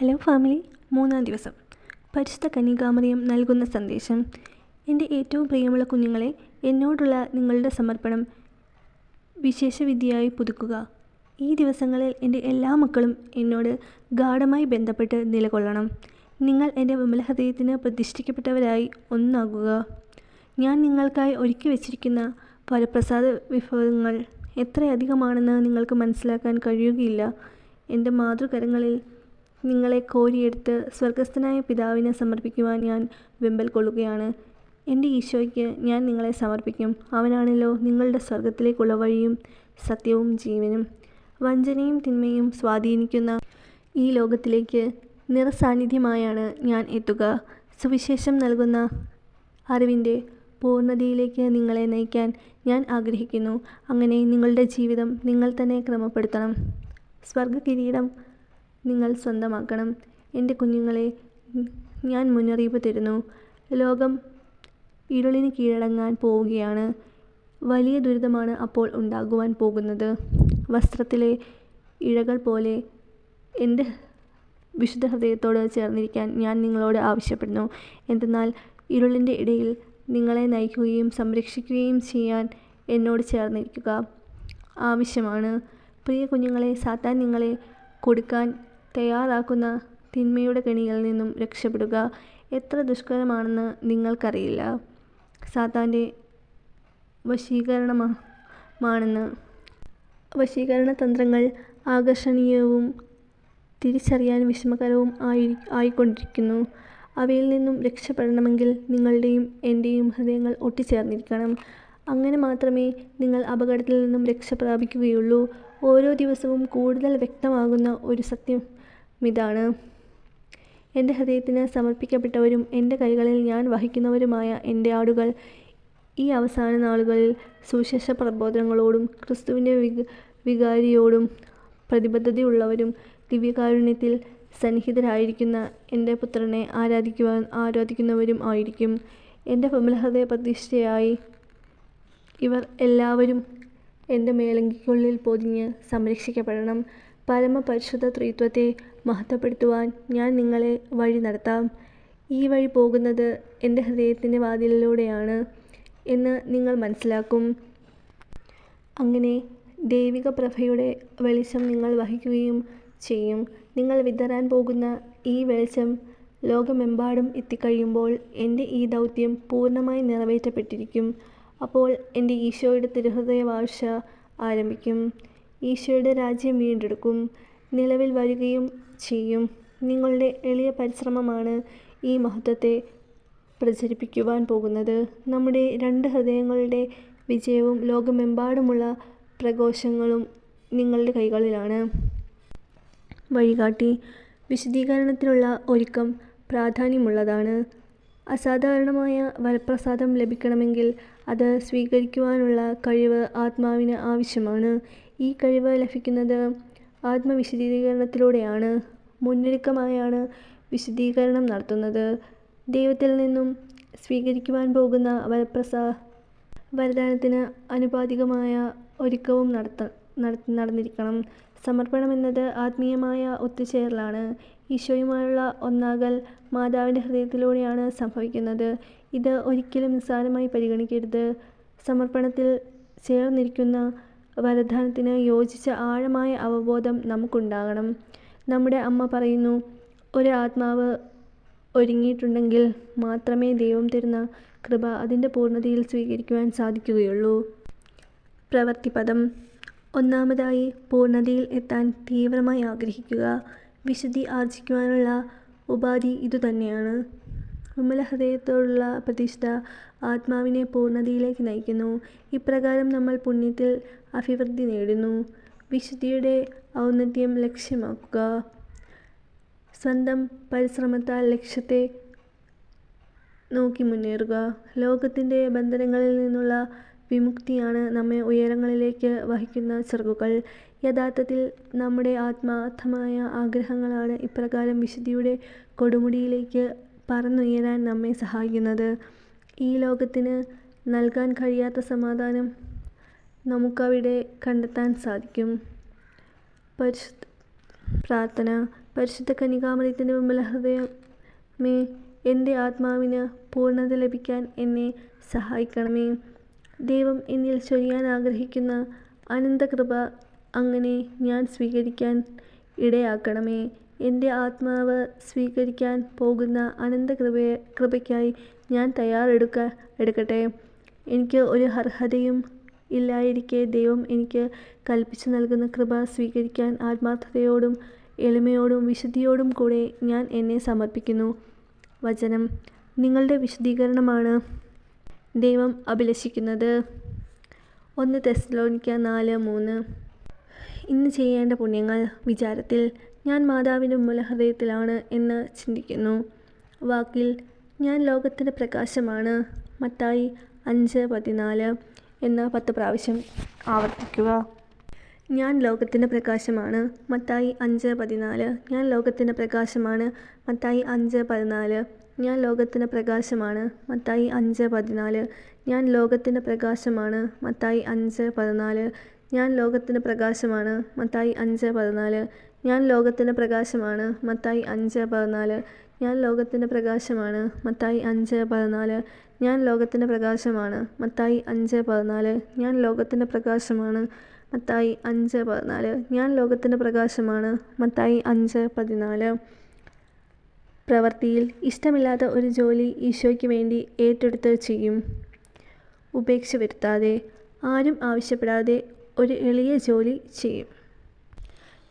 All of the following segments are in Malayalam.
ഹലോ ഫാമിലി മൂന്നാം ദിവസം. പരിശുദ്ധ കന്യകാമറിയം നൽകുന്ന സന്ദേശം. എന്റെ ഏറ്റവും പ്രിയമുള്ള കുഞ്ഞുങ്ങളെ എന്നോടുള്ള നിങ്ങളുടെ സമർപ്പണം വിശേഷവിദ്യയായി പുതുക്കുക. ഈ ദിവസങ്ങളിൽ എന്റെ എല്ലാ മക്കളും എന്നോട് ഗാഢമായി ബന്ധപ്പെട്ട് നിലകൊള്ളണം. നിങ്ങൾ എന്റെ വിമല വിമലഹൃദയത്തിന് പ്രതിഷ്ഠിക്കപ്പെട്ടവരായി ഒന്നാകുക. ഞാൻ നിങ്ങൾക്കായി ഒരുക്കി വച്ചിരിക്കുന്ന വരപ്രസാദ വിഭവങ്ങൾ എത്രയധികമാണെന്ന് നിങ്ങൾക്ക് മനസ്സിലാക്കാൻ കഴിയുകയില്ല. എന്റെ മാതൃകരങ്ങളിൽ നിങ്ങളെ കോരിയെടുത്ത് സ്വർഗസ്ഥനായ പിതാവിനെ സമർപ്പിക്കുവാൻ ഞാൻ വെമ്പൽ കൊള്ളുകയാണ്. എന്റെ ഈശോയ്ക്ക് ഞാൻ നിങ്ങളെ സമർപ്പിക്കും. അവനാണല്ലോ നിങ്ങളുടെ സ്വർഗത്തിലേക്കുള്ള വഴിയും സത്യവും ജീവനും. വഞ്ചനയും തിന്മയും സ്വാധീനിക്കുന്ന ഈ ലോകത്തിലേക്ക് നിറസാന്നിധ്യമായാണ് ഞാൻ എത്തുക. സുവിശേഷം നൽകുന്ന അറിവിന്റെ പൂർണതയിലേക്ക് നിങ്ങളെ നയിക്കാൻ ഞാൻ ആഗ്രഹിക്കുന്നു. അങ്ങനെ നിങ്ങളുടെ ജീവിതം നിങ്ങൾ തന്നെ ക്രമപ്പെടുത്തണം. സ്വർഗ കിരീടം നിങ്ങൾ സ്വന്തമാക്കണം. എന്റെ കുഞ്ഞുങ്ങളെ ഞാൻ മുന്നറിയിപ്പ് തരുന്നു. ലോകം ഇരുളിന് കീഴടങ്ങാൻ പോവുകയാണ്. വലിയ ദുരിതമാണ് അപ്പോൾ ഉണ്ടാകുവാൻ പോകുന്നത്. വസ്ത്രത്തിലെ ഇഴകൾ പോലെ എന്റെ വിശുദ്ധ ഹൃദയത്തോട് ചേർന്നിരിക്കാൻ ഞാൻ നിങ്ങളോട് ആവശ്യപ്പെടുന്നു. എന്തെന്നാൽ ഇരുളിന്റെ ഇടയിൽ നിങ്ങളെ നയിക്കുകയും സംരക്ഷിക്കുകയും ചെയ്യാൻ എന്നോട് ചേർന്നിരിക്കുക ആവശ്യമാണ്. പ്രിയ കുഞ്ഞുങ്ങളെ സാത്താൻ നിങ്ങളെ കൊടുക്കാൻ തയ്യാറാക്കുന്ന തിന്മയുടെ കെണിയിൽ നിന്നും രക്ഷപ്പെടുക എത്ര ദുഷ്കരമാണെന്ന് നിങ്ങൾക്കറിയില്ല. സാത്താന്റെ വശീകരണമാണെന്ന്. വശീകരണ തന്ത്രങ്ങൾ ആകർഷണീയവും തിരിച്ചറിയാൻ വിഷമകരവും ആയി ആയിക്കൊണ്ടിരിക്കുന്നു. അവയിൽ നിന്നും രക്ഷപ്പെടണമെങ്കിൽ നിങ്ങളുടെയും എന്റെയും ഹൃദയങ്ങൾ ഒട്ടിച്ചേർന്നിരിക്കണം. അങ്ങനെ മാത്രമേ നിങ്ങൾ അപകടത്തിൽ നിന്നും രക്ഷ പ്രാപിക്കുകയുള്ളൂ ഓരോ ദിവസവും കൂടുതൽ വ്യക്തമാകുന്ന ഒരു സത്യം ഇതാണ്. എന്റെ ഹൃദയത്തിന് സമർപ്പിക്കപ്പെട്ടവരും എന്റെ കൈകളിൽ ഞാൻ വഹിക്കുന്നവരുമായ എന്റെ ആടുകൾ. ഈ അവസാന നാളുകളിൽ സുവിശേഷ പ്രബോധനങ്ങളോടും ക്രിസ്തുവിന്റെ വിക വികാരിയോടും പ്രതിബദ്ധതയുള്ളവരും ദിവ്യകാരുണ്യത്തിൽ സന്നിഹിതരായിരിക്കുന്ന എന്റെ പുത്രനെ ആരാധിക്കുവാൻ ആരാധിക്കുന്നവരും ആയിരിക്കും. എന്റെ വിമലഹൃദയ പ്രതിഷ്ഠയായി ഇവർ എല്ലാവരും എന്റെ മേലങ്കിക്കുള്ളിൽ പൊതിഞ്ഞ് സംരക്ഷിക്കപ്പെടണം. പരമപരിശുദ്ധ ത്രിത്വത്തെ മഹത്വപ്പെടുത്തുവാൻ ഞാൻ നിങ്ങളെ വഴി നടത്താം. ഈ വഴി പോകുന്നത് എന്റെ ഹൃദയത്തിന്റെ വാതിലിലൂടെയാണ് എന്ന് നിങ്ങൾ മനസ്സിലാക്കും. അങ്ങനെ ദൈവിക പ്രഭയുടെ വെളിച്ചം നിങ്ങൾ വഹിക്കുകയും ചെയ്യും. നിങ്ങൾ വിതരാൻ പോകുന്ന ഈ വെളിച്ചം ലോകമെമ്പാടും എത്തിക്കഴിയുമ്പോൾ എന്റെ ഈ ദൗത്യം പൂർണമായി നിറവേറ്റപ്പെട്ടിരിക്കും. അപ്പോൾ എന്റെ ഈശോയുടെ തിരുഹൃദയ വാഴ്ച ആരംഭിക്കും. ഈശോയുടെ രാജ്യം വീണ്ടെടുക്കും. നിലവിൽ വരികയും ചെയ്യും. നിങ്ങളുടെ എളിയ പരിശ്രമമാണ് ഈ മഹത്വത്തെ പ്രചരിപ്പിക്കുവാൻ പോകുന്നത്. നമ്മുടെ രണ്ട് ഹൃദയങ്ങളുടെ വിജയവും ലോകമെമ്പാടുമുള്ള പ്രഘോഷങ്ങളും നിങ്ങളുടെ കൈകളിലാണ്. വഴികാട്ടി. വിശദീകരണത്തിനുള്ള ഒരുക്കം പ്രാധാന്യമുള്ളതാണ്. അസാധാരണമായ വരപ്രസാദം ലഭിക്കണമെങ്കിൽ അത് സ്വീകരിക്കുവാനുള്ള കഴിവ് ആത്മാവിന് ആവശ്യമാണ്. ഈ കഴിവ് ലഭിക്കുന്നത് ആത്മവിശദീകരണത്തിലൂടെയാണ് മുന്നൊരുക്കമായാണ് വിശദീകരണം നടത്തുന്നത്. ദൈവത്തിൽ നിന്നും സ്വീകരിക്കുവാൻ പോകുന്ന വരപ്രസാ വരദാനത്തിന് അനുപാതികമായ ഒരുക്കവും നടത്ത നടന്നിരിക്കണം. സമർപ്പണമെന്നത് ആത്മീയമായ ഒത്തുചേരലാണ്. ഈശോയുമായുള്ള ഒന്നാകൽ മാതാവിന്റെ ഹൃദയത്തിലൂടെയാണ് സംഭവിക്കുന്നത്. ഇത് ഒരിക്കലും നിസ്സാരമായി പരിഗണിക്കരുത്. സമർപ്പണത്തിൽ ചേർന്നിരിക്കുന്ന വരദാനത്തിന് യോജിച്ച ആഴമായ അവബോധം നമുക്കുണ്ടാകണം. നമ്മുടെ അമ്മ പറയുന്നു ഒരു ആത്മാവ് ഒരുങ്ങിയിട്ടുണ്ടെങ്കിൽ മാത്രമേ ദൈവം തരുന്ന കൃപ അതിന്റെ പൂർണതയിൽ സ്വീകരിക്കുവാൻ സാധിക്കുകയുള്ളൂ. പ്രവർത്തിപദം. ഒന്നാമതായി പൂർണതയിൽ എത്താൻ തീവ്രമായി ആഗ്രഹിക്കുക. വിശുദ്ധി ആർജിക്കുവാനുള്ള ഉപാധി ഇതുതന്നെയാണ്. വിമലഹൃദയത്തോടുള്ള പ്രതിഷ്ഠ ആത്മാവിനെ പൂർണതയിലേക്ക് നയിക്കുന്നു. ഇപ്രകാരം നമ്മൾ പുണ്യത്തിൽ അഭിവൃദ്ധി നേടുന്നു. വിശുദ്ധിയുടെ ഔന്നത്യം ലക്ഷ്യമാക്കുക. സ്വന്തം പരിശ്രമത്താൽ ലക്ഷ്യത്തെ നോക്കി മുന്നേറുക. ലോകത്തിന്റെ ബന്ധനങ്ങളിൽ നിന്നുള്ള വിമുക്തിയാണ് നമ്മെ ഉയരങ്ങളിലേക്ക് വഹിക്കുന്ന ചിറകുകൾ. യഥാർത്ഥത്തിൽ നമ്മുടെ ആത്മാർത്ഥമായ ആഗ്രഹങ്ങളാണ് ഇപ്രകാരം വിശുദ്ധിയുടെ കൊടുമുടിയിലേക്ക് പറന്നുയരാൻ നമ്മെ സഹായിക്കുന്നത്. ഈ ലോകത്തിന് നൽകാൻ കഴിയാത്ത സമാധാനം നമുക്കവിടെ കണ്ടെത്താൻ സാധിക്കും. പരിശുദ്ധ പ്രാർത്ഥന പരിശുദ്ധ കന്യകാമറിയത്തിന്റെ മുമ്പിൽ ഹൃദയമേ എന്റെ ആത്മാവിന് പൂർണത ലഭിക്കാൻ എന്നെ സഹായിക്കണമേ. ദൈവം എന്നിൽ ചൊരിയാൻ ആഗ്രഹിക്കുന്ന അനന്തകൃപ അങ്ങനെ ഞാൻ സ്വീകരിക്കാൻ ഇടയാക്കണമേ. എന്റെ ആത്മാവ് സ്വീകരിക്കാൻ പോകുന്ന അനന്ത അനന്തകൃപയെ കൃപയ്ക്കായി ഞാൻ തയ്യാറെടുക്ക എടുക്കട്ടെ. എനിക്ക് ഒരു അർഹതയും ഇല്ലായിരിക്കെ ദൈവം എനിക്ക് കൽപ്പിച്ചു നൽകുന്ന കൃപ സ്വീകരിക്കാൻ ആത്മാർത്ഥതയോടും എളിമയോടും വിശുദ്ധിയോടും കൂടെ ഞാൻ എന്നെ സമർപ്പിക്കുന്നു. വചനം നിങ്ങളുടെ വിശുദ്ധീകരണമാണ്. ദൈവം അഭിലഷിക്കുന്നത്. ഒന്ന് തെസ്ലോനിക്ക നാല് മൂന്ന്. ഇന്ന് ചെയ്യേണ്ട പുണ്യങ്ങൾ വിചാരത്തിൽ ഞാൻ മാതാവിന്റെ മൂലഹൃദയത്തിലാണ് എന്ന് ചിന്തിക്കുന്നു. വാക്കിൽ ഞാൻ ലോകത്തിന്റെ പ്രകാശമാണ് മത്തായി അഞ്ച് പതിനാല് എന്ന പത്ത് പ്രാവശ്യം ആവർത്തിക്കുക. ഞാൻ ലോകത്തിന്റെ പ്രകാശമാണ് മത്തായി അഞ്ച് പതിനാല്. ഞാൻ ലോകത്തിന്റെ പ്രകാശമാണ് മത്തായി അഞ്ച് പതിനാല്. ഞാൻ ലോകത്തിന്റെ പ്രകാശമാണ് മത്തായി അഞ്ച് പതിനാല്. ഞാൻ ലോകത്തിന്റെ പ്രകാശമാണ് മത്തായി അഞ്ച് പതിനാല്. ഞാൻ ലോകത്തിന്റെ പ്രകാശമാണ് മത്തായി അഞ്ച് പതിനാല്. ഞാൻ ലോകത്തിന്റെ പ്രകാശമാണ്. മത്തായി അഞ്ച് പതിനാല്. ഞാൻ ലോകത്തിന്റെ പ്രകാശമാണ്. മത്തായി അഞ്ച് പതിനാല്. ഞാൻ ലോകത്തിന്റെ പ്രകാശമാണ്. മത്തായി അഞ്ച് പതിനാല്. ഞാൻ ലോകത്തിന്റെ പ്രകാശമാണ്. മത്തായി അഞ്ച് പതിനാല്. ഞാൻ ലോകത്തിന്റെ പ്രകാശമാണ്. മത്തായി അഞ്ച് പതിനാല്. പ്രവൃത്തിയിൽ ഇഷ്ടമില്ലാത്ത ഒരു ജോലി ഈശോയ്ക്ക് വേണ്ടി ഏറ്റെടുത്ത് ചെയ്യും. ഉപേക്ഷ വരുത്താതെ ആരും ആവശ്യപ്പെടാതെ ഒരു എളിയ ജോലി ചെയ്യും.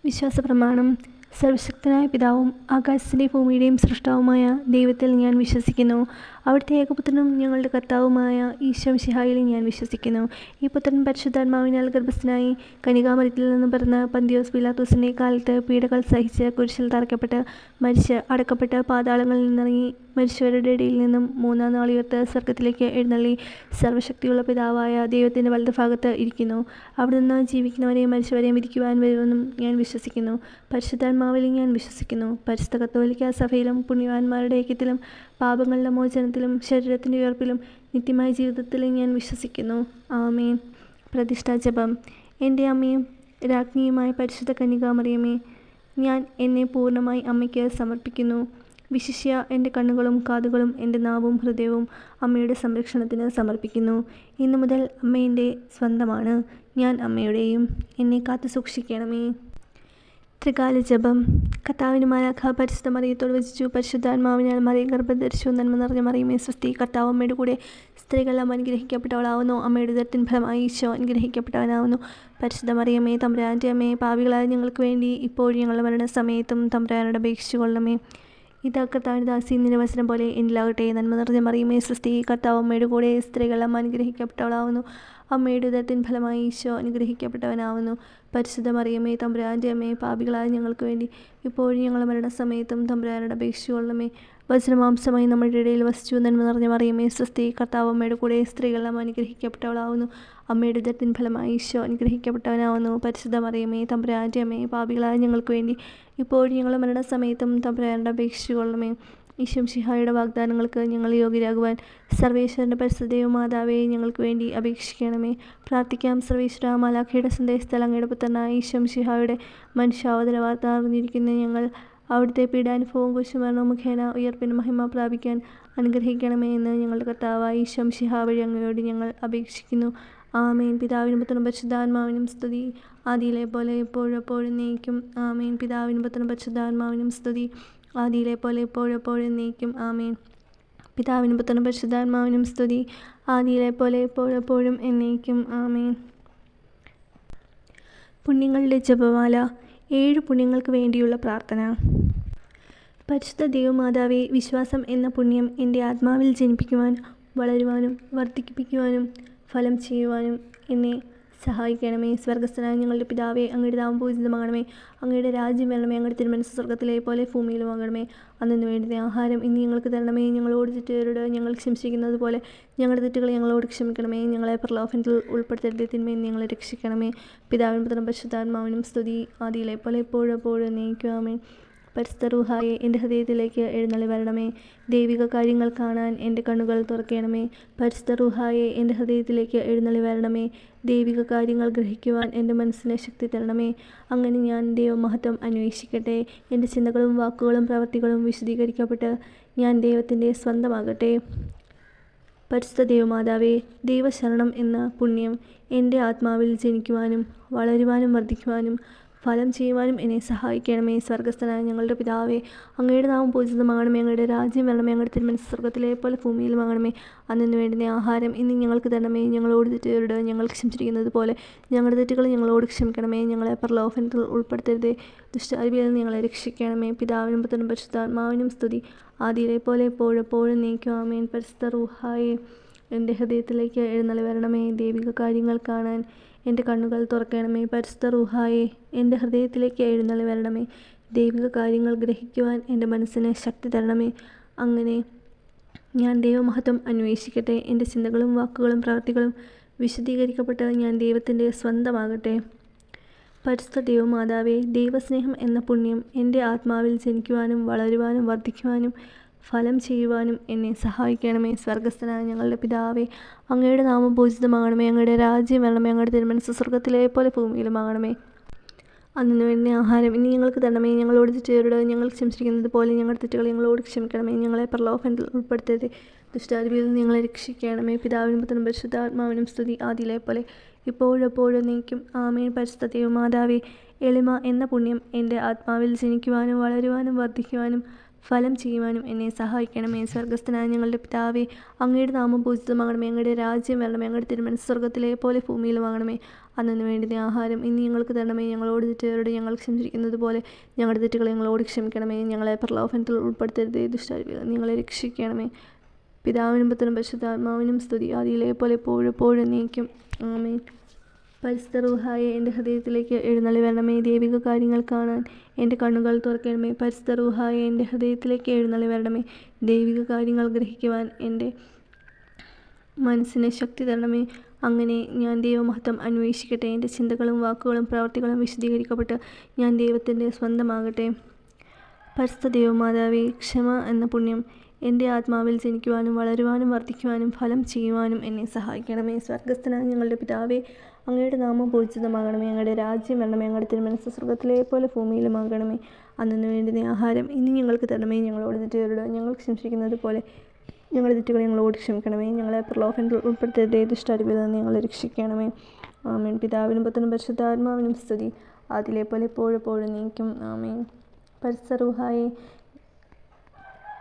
വിശ്വാസപ്രമാണം സർവശക്തനായ പിതാവും ആകാശത്തിന്റെയും ഭൂമിയുടെയും സൃഷ്ടാവുമായ ദൈവത്തിൽ ഞാൻ വിശ്വസിക്കുന്നു. അവിടുത്തെ ഏകപുത്രനും ഞങ്ങളുടെ കർത്താവുമായ ഈശോ ഷിഹായിൽ ഞാൻ വിശ്വസിക്കുന്നു. ഈ പുത്രൻ പരിശുദ്ധാത്മാവിനാൽ ഗർഭസ്ഥനായി കനികാമരത്തിൽ നിന്ന് പിറന്ന പന്തിയോസ് പിലാത്തോസിന്റെ കാലത്ത് പീഡകൾ സഹിച്ച് കുരിശിൽ തറക്കപ്പെട്ട് മരിച്ച് അടക്കപ്പെട്ട് പാതാളങ്ങളിൽ നിന്നിറങ്ങി മരിച്ചവരുടെ ഇടയിൽ നിന്നും മൂന്നാം നാൾ ഉയർത്ത് സ്വർഗത്തിലേക്ക് എഴുന്നള്ളി സർവശക്തിയുള്ള പിതാവായ ദൈവത്തിന്റെ വലതുഭാഗത്ത് ഇരിക്കുന്നു. അവിടെ നിന്ന് ജീവിക്കുന്നവരെയും മരിച്ചവരെയും വിധിക്കുവാൻ വരുമെന്നും ഞാൻ വിശ്വസിക്കുന്നു. പരിശുദ്ധാത്മാവിലും ഞാൻ വിശ്വസിക്കുന്നു. പരിശുദ്ധ കത്തോലിക്ക സഭയിലും പുണ്യവാന്മാരുടെ ഐക്യത്തിലും പാപങ്ങളുടെ മോചനത്തിലും ശരീരത്തിന്റെ ഉയർപ്പിലും നിത്യമായ ജീവിതത്തിലും ഞാൻ വിശ്വസിക്കുന്നു. ആമേൻ. പ്രതിഷ്ഠാ ജപം. എന്റെ അമ്മയും രാജ്ഞിയുമായ പരിശുദ്ധ കന്യകാമറിയമേ ഞാൻ എന്നെ പൂർണമായി അമ്മയ്ക്ക് സമർപ്പിക്കുന്നു. വിശിഷ്യ എന്റെ കണ്ണുകളും കാതുകളും എന്റെ നാവും ഹൃദയവും അമ്മയുടെ സംരക്ഷണത്തിന് സമർപ്പിക്കുന്നു. ഇന്നു മുതൽ അമ്മ എന്റെ സ്വന്തമാണ്. ഞാൻ അമ്മയുടെയും എന്നെ കാത്തു സൂക്ഷിക്കണമേ ത്രികാല ജപം. കർത്താവിന് മാലാഖ പരിശുദ്ധ മറിയത്തോട് വചിച്ചു പരിശുദ്ധാത്മാവിനാൽ മറിയ ഗർഭം ധരിച്ചു നന്മ നിറഞ്ഞ മറിയമേ സ്വസ്തി കർത്താവ് അമ്മയുടെ കൂടെ സ്ത്രീകളെല്ലാം അനുഗ്രഹിക്കപ്പെട്ടവളാവുന്നു. അമ്മയുടെ ഉദരത്തിൻ ഫലമായി ഈശോ അനുഗ്രഹിക്കപ്പെട്ടവനാവുന്നു. പരിശുദ്ധ മറിയമ്മേ തമ്പുരാന്റെ അമ്മേ പാവികളായ ഞങ്ങൾക്ക് വേണ്ടി ഇപ്പോഴും ഞങ്ങളുടെ മരണസമയത്തും തമ്പുരാനോട് അപേക്ഷിച്ചു കൊള്ളണമേ. ഇതാ കർത്താവിന്റെ ദാസി നിരവസനം പോലെ എന്നിലാകട്ടെ. നന്മ നിറഞ്ഞ മറിയമേ സൃഷ്ടി കർത്താവ് അമ്മയുടെ കൂടെ സ്ത്രീകളെല്ലാം അനുഗ്രഹിക്കപ്പെട്ടവളാവുന്നു. അമ്മയുടെ ഉദരത്തിൻ ഫലമായി ഈശോ അനുഗ്രഹിക്കപ്പെട്ടവനാവുന്നു. പരിശുദ്ധ മറിയമ്മേ തമ്പുരാന്റെ അമ്മേ പാപികളായ ഞങ്ങൾക്ക് വേണ്ടി ഇപ്പോഴും ഞങ്ങളുടെ മരണസമയത്തും തമ്പുരാനോട് അപേക്ഷിച്ചുകൊള്ളണമേ വചനമാംസമായി നമ്മുടെ ഇടയിൽ വസിച്ചു നന്മ നിറഞ്ഞ മറിയമ്മേ സ്വസ്തി കർത്താവ് അമ്മയുടെ കൂടെ സ്ത്രീകളെല്ലാം അനുഗ്രഹിക്കപ്പെട്ടവളാവുന്നു. അമ്മയുടെ ഉദരത്തിൻ ഫലമായി ഈശോ അനുഗ്രഹിക്കപ്പെട്ടവനാവുന്നു. പരിശുദ്ധ മറിയമ്മേ തമ്പുരാന്റെ അമ്മേ പാപികളായ ഞങ്ങൾക്ക് വേണ്ടി ഇപ്പോഴും ഞങ്ങളുടെ മരണസമയത്തും തമ്പുരാനോട് അപേക്ഷിച്ചുകൊള്ളമേ ഈശം ശിഹായുടെ വാഗ്ദാനങ്ങൾക്ക് ഞങ്ങൾ യോഗ്യരാകുവാൻ സർവേശ്വരന്റെ പരിസ്ഥിതിയോ മാതാവേ ഞങ്ങൾക്ക് വേണ്ടി അപേക്ഷിക്കണമേ. പ്രാർത്ഥിക്കാം സർവേശ്വര മലാഖയുടെ സന്ദേശത്തിൽ അങ്ങയുടെ പുത്രനായ ഈശം ശിഹായുടെ മനുഷ്യാവതര വാർത്ത അറിഞ്ഞിരിക്കുന്ന ഞങ്ങൾ അവിടുത്തെ പീഡാനുഭവവും കുശുമരണവും മുഖേന ഉയർപ്പിന് മഹിമ പ്രാപിക്കാൻ അനുഗ്രഹിക്കണമേ എന്ന് ഞങ്ങളുടെ കർത്താവായ ഈശം ശിഹ വഴി അങ്ങയോട് ഞങ്ങൾ അപേക്ഷിക്കുന്നു. ആമേൻ. പിതാവിനും പുത്രനും പരിശുദ്ധാത്മാവിനും സ്തുതി. ആദിയിലെ പോലെ എപ്പോഴെപ്പോഴും എപ്പോഴും നീക്കും ആമേൻ. പിതാവിനും പുത്രനും പരിശുദ്ധാത്മാവിനും സ്തുതി. ആദിയിലെ പോലെ ഇപ്പോഴും എപ്പോഴും നീക്കും. ആമേൻ. പിതാവിനും പുത്രനും പരിശുദ്ധാത്മാവിനും സ്തുതി. ആദിയിലെ പോലെ ഇപ്പോഴും എപ്പോഴും എന്നേക്കും. ആമേൻ. പുണ്യങ്ങളുടെ ജപമാല. ഏഴ് പുണ്യങ്ങൾക്ക് വേണ്ടിയുള്ള പ്രാർത്ഥന. പരിശുദ്ധ ദൈവമാതാവെ വിശ്വാസം എന്ന പുണ്യം എന്റെ ആത്മാവിൽ ജനിപ്പിക്കുവാൻ വളരുവാനും വർദ്ധിപ്പിക്കുവാനും ഫലം ചെയ്യുവാനും എന്നെ സഹായിക്കണമേ. സ്വർഗസ്ഥനായ ഞങ്ങളുടെ പിതാവേ അങ്ങയുടെ നാമം പൂജിതമാകണമേ അങ്ങയുടെ രാജ്യം വരണമേ. അങ്ങയുടെ തിരുമനസ് സ്വർഗത്തിലെ പോലെ ഭൂമിയിലും ആകണമേ. അന്നു വേണ്ടുന്ന ആഹാരം ഇനി ഞങ്ങൾക്ക് തരണമേ. ഞങ്ങളോട് തെറ്റുകാരോട് ഞങ്ങൾ ക്ഷമിച്ചിരിക്കുന്നത് പോലെ ഞങ്ങളുടെ തെറ്റുകൾ ഞങ്ങളോട് ക്ഷമിക്കണമേ. ഞങ്ങളെ പ്രലോഭനത്തിൽ ഉൾപ്പെടുത്തരുത്. തിന്മയിൽ ഞങ്ങളെ രക്ഷിക്കണമേ. പിതാവിനും പുത്രം പരിശുദ്ധാത്മാവിനും സ്തുതി. ആദിയിലെ പോലെ എപ്പോഴും എപ്പോഴും നീക്കുവാമേ പരിശുദ്ധ റുഹായെ എന്റെ ഹൃദയത്തിലേക്ക് എഴുന്നള്ളി വരണമേ. ദൈവിക കാര്യങ്ങൾ കാണാൻ എന്റെ കണ്ണുകൾ തുറക്കണമേ. പരിസ്ഥ റുഹായെ എന്റെ ഹൃദയത്തിലേക്ക് എഴുന്നള്ളി വരണമേ. ദൈവിക കാര്യങ്ങൾ ഗ്രഹിക്കുവാൻ എന്റെ മനസ്സിനെ ശക്തി തരണമേ. അങ്ങനെ ഞാൻ ദൈവമഹത്വം അന്വേഷിക്കട്ടെ. എന്റെ ചിന്തകളും വാക്കുകളും പ്രവൃത്തികളും വിശദീകരിക്കപ്പെട്ട് ഞാൻ ദൈവത്തിന്റെ സ്വന്തമാകട്ടെ. പരിശുദ്ധ ദൈവമാതാവേ ദൈവശരണം എന്ന പുണ്യം എന്റെ ആത്മാവിൽ ജനിക്കുവാനും വളരുവാനും വർദ്ധിക്കുവാനും ഫലം ചെയ്യുവാനും എന്നെ സഹായിക്കണമേ. സ്വർഗസ്ഥനായ ഞങ്ങളുടെ പിതാവേ അങ്ങയുടെ നാമം പൂജിതമാകണമേ അങ്ങയുടെ രാജ്യം വരണമേ. അങ്ങയുടെ തിരുമനസ് സ്വർഗത്തിലെ പോലെ ഭൂമിയിലുമാകണമേ അന്നു വേണ്ടുന്ന ആഹാരം ഇന്ന് ഞങ്ങൾക്ക് തരണമേ. ഞങ്ങളോട് തെറ്റുകാരോട് ഞങ്ങൾ ക്ഷമിച്ചിരിക്കുന്നത് പോലെ ഞങ്ങളുടെ തെറ്റുകൾ ഞങ്ങളോട് ക്ഷമിക്കണമേ. ഞങ്ങളെ പ്രലോഭനത്തിൽ ഉൾപ്പെടുത്തരുതേ. ദുഷ്ടാരിയിൽ നിന്ന് ഞങ്ങളെ രക്ഷിക്കണമേ. പിതാവിനും പുത്രനും പരിശുദ്ധാത്മാവിനും സ്തുതി. ആദിയിലെ പോലെ എപ്പോഴെപ്പോഴും നീക്കുവാമേൻ പരിശുദ്ധ റൂഹായെ എന്റെ ഹൃദയത്തിലേക്ക് എഴുന്നള്ളി വരണമേ. ദൈവിക കാര്യങ്ങൾ കാണാൻ എന്റെ കണ്ണുകൾ തുറക്കണമേ പരിശുദ്ധ റുഹായെ എന്റെ ഹൃദയത്തിലേക്ക് എഴുന്നള്ളി വരണമേ. ദൈവിക കാര്യങ്ങൾ ഗ്രഹിക്കുവാൻ എന്റെ മനസ്സിന് ശക്തി തരണമേ. അങ്ങനെ ഞാൻ ദൈവമഹത്വം അന്വേഷിക്കട്ടെ എന്റെ ചിന്തകളും വാക്കുകളും പ്രവൃത്തികളും വിശദീകരിക്കപ്പെട്ട് ഞാൻ ദൈവത്തിന്റെ സ്വന്തമാകട്ടെ. പരിശുദ്ധ ദൈവമാതാവേ ദൈവസ്നേഹം എന്ന പുണ്യം എന്റെ ആത്മാവിൽ ജനിക്കുവാനും വളരുവാനും വർദ്ധിക്കുവാനും ഫലം ചെയ്യുവാനും എന്നെ സഹായിക്കണമേ. സ്വർഗസ്ഥനായ ഞങ്ങളുടെ പിതാവേ അങ്ങയുടെ നാമം പൂജിതമാകണമേ. അങ്ങയുടെ രാജ്യം വരണമേ. അങ്ങയുടെ തിരുമനസ് സ്വർഗത്തിലെ പോലെ ഭൂമിയിലുമാകണമേ അന്നു എന്നെ ആഹാരം ഇനി ഞങ്ങൾക്ക് തരണമേ. ഞങ്ങളോട് തെറ്റുകാരോട് ഞങ്ങൾ ക്ഷമിച്ചിരിക്കുന്നത് പോലെ ഞങ്ങളുടെ തെറ്റുകൾ ഞങ്ങളോട് ക്ഷമിക്കണമേ. ഞങ്ങളെ പ്രലോഭനത്തിൽ ഉൾപ്പെടുത്തരുത്. ദുഷ്ടാരൂപിയിൽ നിന്ന് ഞങ്ങളെ രക്ഷിക്കണമേ. പിതാവിനും പുത്രനും പരിശുദ്ധാത്മാവിനും സ്തുതി. ആദിയിലെ പോലെ ഇപ്പോഴെപ്പോഴും നീക്കും. ആമേൻ. പരിശുദ്ധ ദൈവമാതാവേ എളിമ എന്ന പുണ്യം എന്റെ ആത്മാവിൽ ജനിക്കുവാനും വളരുവാനും വർദ്ധിക്കുവാനും ഫലം ചെയ്യുവാനും എന്നെ സഹായിക്കണമേ. സ്വർഗസ്ഥനായ ഞങ്ങളുടെ പിതാവേ അങ്ങയുടെ നാമം പൂജിതമാകണമേ. അങ്ങയുടെ രാജ്യം വരണമേ. അങ്ങയുടെ തിരുമനസ് സ്വർഗത്തിലെ പോലെ ഭൂമിയിലുമാകണമേ അന്നു വേണ്ടുന്ന ആഹാരം ഇനി ഞങ്ങൾക്ക് തരണമേ. ഞങ്ങളോട് തെറ്റുകാരോട് ഞങ്ങൾ ക്ഷമിച്ചിരിക്കുന്നത് പോലെ ഞങ്ങളുടെ തെറ്റുകൾ ഞങ്ങളോട് ക്ഷമിക്കണമേ. ഞങ്ങളെ പ്രലോഭനത്തിൽ ഉൾപ്പെടുത്തരുതേ. ദുഷ്ടാരികൾ ഞങ്ങളെ രക്ഷിക്കണമേ. പിതാവിനും പുത്രനും പരിശുദ്ധാത്മാവിനും സ്തുതി. ആദിയിലെ പോലെ എപ്പോഴെപ്പോഴും നീക്കും ആമേൻ. പരിശുദ്ധ റൂഹായെ എന്റെ ഹൃദയത്തിലേക്ക് എഴുന്നള്ളി വരണമേ. ദൈവിക കാര്യങ്ങൾ കാണാൻ എന്റെ കണ്ണുകൾ തുറക്കണമേ. പരിശുദ്ധ റൂഹായെ എന്റെ ഹൃദയത്തിലേക്ക് എഴുന്നള്ളി വരണമേ. ദൈവിക കാര്യങ്ങൾ ഗ്രഹിക്കുവാൻ എന്റെ മനസ്സിന് ശക്തി തരണമേ. അങ്ങനെ ഞാൻ ദൈവമഹത്വം അന്വേഷിക്കട്ടെ. എന്റെ ചിന്തകളും വാക്കുകളും പ്രവർത്തികളും വിശദീകരിക്കപ്പെട്ട് ഞാൻ ദൈവത്തിന്റെ സ്വന്തമാകട്ടെ. പരിസ്ഥ ദൈവമാതാവേ ക്ഷമ എന്ന പുണ്യം എന്റെ ആത്മാവിൽ ജനിക്കുവാനും വളരുവാനും വർദ്ധിക്കുവാനും ഫലം ചെയ്യുവാനും എന്നെ സഹായിക്കണമേ. സ്വർഗസ്ഥനായ ഞങ്ങളുടെ പിതാവേ അങ്ങയുടെ നാമം പൂജിതമാകണമേ അങ്ങയുടെ രാജ്യം വരണമേ. അങ്ങയുടെ തിരുമനസ് സ്വർഗത്തിലെ പോലെ ഭൂമിയിലുമാകണമേ അന്നു വേണ്ടുന്ന ആഹാരം ഇനി ഞങ്ങൾക്ക് തരണമേ. ഞങ്ങളോട് തെറ്റുകാരോട് ഞങ്ങൾ ശംസിക്കുന്നത് പോലെ ഞങ്ങളുടെ തെറ്റുകൾ ഞങ്ങളോട് ക്ഷമിക്കണമേ. ഞങ്ങളെ പ്രലോഭനത്തിൽ ഉൾപ്പെടുത്തിയ ദുഷ്ടാരിവിൽ നിന്ന് ഞങ്ങളെ രക്ഷിക്കണമേ. ആമേൻ. പിതാവിനും പുത്രനും പരിശുദ്ധാത്മാവിനും സ്തുതി. അതിലെ പോലെ എപ്പോഴും നീക്കും. ആമേൻ. പരിസറുഹായി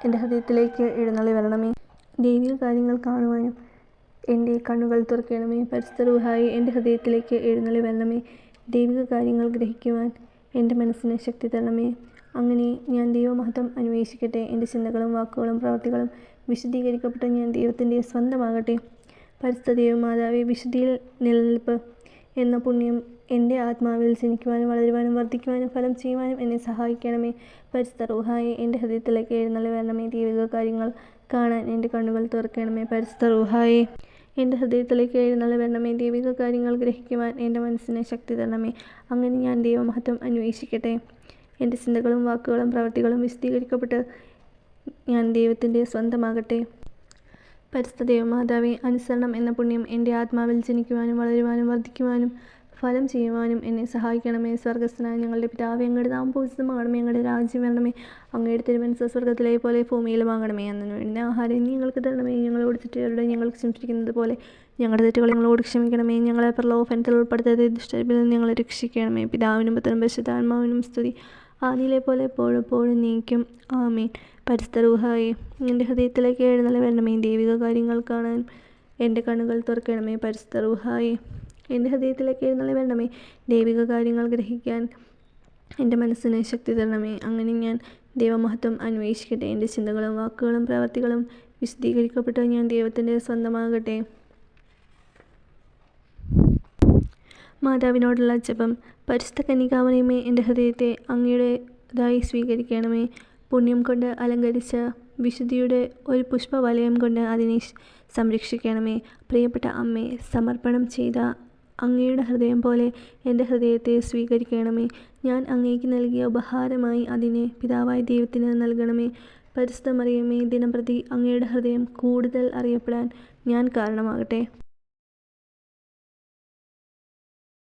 എന്റെ ഹൃദയത്തിലേക്ക് എഴുന്നള്ളി വരണമേ. ദൈവിക കാര്യങ്ങൾ കാണുവാനും എന്റെ കണ്ണുകൾ തുറക്കണമേ. പരിസ്ഥിതിഹായി എന്റെ ഹൃദയത്തിലേക്ക് എഴുന്നള്ളി വരണമേ. ദൈവിക കാര്യങ്ങൾ ഗ്രഹിക്കുവാൻ എന്റെ മനസ്സിന് ശക്തി തരണമേ. അങ്ങനെ ഞാൻ ദൈവമഹത്വം അന്വേഷിക്കട്ടെ. എന്റെ ചിന്തകളും വാക്കുകളും പ്രവർത്തികളും വിശദീകരിക്കപ്പെട്ട ഞാൻ ദൈവത്തിന്റെ സ്വന്തമാകട്ടെ. പരിസ്ഥിതിയോ മാതാവി വിശുദ്ധിയിൽ നിലനിൽപ്പ് എന്ന പുണ്യം എന്റെ ആത്മാവിൽ ജനിക്കുവാനും വളരുവാനും വർദ്ധിക്കുവാനും ഫലം ചെയ്യുവാനും എന്നെ സഹായിക്കണമേ. പരിസ്ഥറൂഹായി റൂഹായെ എന്റെ ഹൃദയത്തിലേക്ക് എഴുന്നള്ളി വരണമേ. ദൈവിക കാര്യങ്ങൾ കാണാൻ എന്റെ കണ്ണുകൾ തുറക്കണമേ. പരിസ്ഥറൂഹായി റൂഹായെ. എന്റെ ഹൃദയത്തിലേക്ക് എഴുന്നള്ളി വരണമേ. ദൈവിക കാര്യങ്ങൾ ഗ്രഹിക്കുവാൻ എന്റെ മനസ്സിനെ ശക്തി തരണമേ. അങ്ങനെ ഞാൻ ദൈവമഹത്വം അന്വേഷിക്കട്ടെ. എന്റെ ചിന്തകളും വാക്കുകളും പ്രവൃത്തികളും വിശദീകരിക്കപ്പെട്ട് ഞാൻ ദൈവത്തിന്റെ സ്വന്തമാകട്ടെ. പരിസ്ഥിതി ദൈവമാതാവെ അനുസരണം എന്ന പുണ്യം എന്റെ ആത്മാവിൽ ജനിക്കുവാനും വളരുവാനും വർദ്ധിക്കുവാനും ഫലം ചെയ്യുവാനും എന്നെ സഹായിക്കണമേ. സ്വർഗസ്ഥനായ ഞങ്ങളുടെ പിതാവ് ഞങ്ങളുടെ നാം പൂജിതമാകണമേ അങ്ങയുടെ രാജ്യം വരണമേ. അങ്ങയുടെ തിരുമനസ് സ്വർഗത്തിലെ പോലെ ഭൂമിയിലുമാകണമേ എന്നതിന് വേണ്ടി ആഹാരം ഞങ്ങൾക്ക് തരണമേ. ഞങ്ങൾ ഓടിച്ചിട്ട് ഞങ്ങൾ ക്ഷമിച്ചിരിക്കുന്നത് പോലെ ഞങ്ങളുടെ തെറ്റുകൾ ഞങ്ങളോട് ക്ഷമിക്കണമേ. ഞങ്ങളെ പ്രലോഭനത്തിൽ ഉൾപ്പെടുത്താതെ ദുഷ്ടരിപ്പിൽ നിന്ന് ഞങ്ങളെ രക്ഷിക്കണമേ. പിതാവിനും പുത്രനും പരിശുദ്ധാത്മാവിനും സ്തുതി. ആദിയിലെ പോലെ എപ്പോഴും എപ്പോഴും നീക്കും. ആമേൻ. പരിസ്ഥരൂഹായി എന്റെ ഹൃദയത്തിലേക്ക് എഴുന്നള്ളി വരണമേ. ദൈവിക കാര്യങ്ങൾ കാണാൻ എന്റെ കണ്ണുകൾ തുറക്കണമേ. പരിസ്ഥിതിഹായി എന്റെ ഹൃദയത്തിലേക്ക് എഴുന്നള്ളി വരണമേ. ദൈവിക കാര്യങ്ങൾ ഗ്രഹിക്കാൻ എന്റെ മനസ്സിന് ശക്തി തരണമേ. അങ്ങനെ ഞാൻ ദൈവമഹത്വം അന്വേഷിക്കട്ടെ. എന്റെ ചിന്തകളും വാക്കുകളും പ്രവർത്തികളും വിശദീകരിക്കപ്പെട്ട് ഞാൻ ദൈവത്തിന്റെ സ്വന്തമാകട്ടെ. മാതാവിനോടുള്ള ജപം പരിശുദ്ധ കന്യകാമറിയമേ എന്റെ ഹൃദയത്തെ അങ്ങയുടേതായി സ്വീകരിക്കണമേ. പുണ്യം കൊണ്ട് അലങ്കരിച്ച വിശുദ്ധിയുടെ ഒരു പുഷ്പവലയം കൊണ്ട് അതിനെ സംരക്ഷിക്കണമേ. പ്രിയപ്പെട്ട അമ്മേ സമർപ്പണം ചെയ്ത അങ്ങയുടെ ഹൃദയം പോലെ എന്റെ ഹൃദയത്തെ സ്വീകരിക്കണമേ. ഞാൻ അങ്ങേക്ക് നൽകിയ ഉപഹാരമായി അതിനെ പിതാവായ ദൈവത്തിന് നൽകണമേ. പരിശുദ്ധ മറിയമേ ദിനംപ്രതി അങ്ങയുടെ ഹൃദയം കൂടുതൽ അറിയപ്പെടാൻ ഞാൻ കാരണമാകട്ടെ.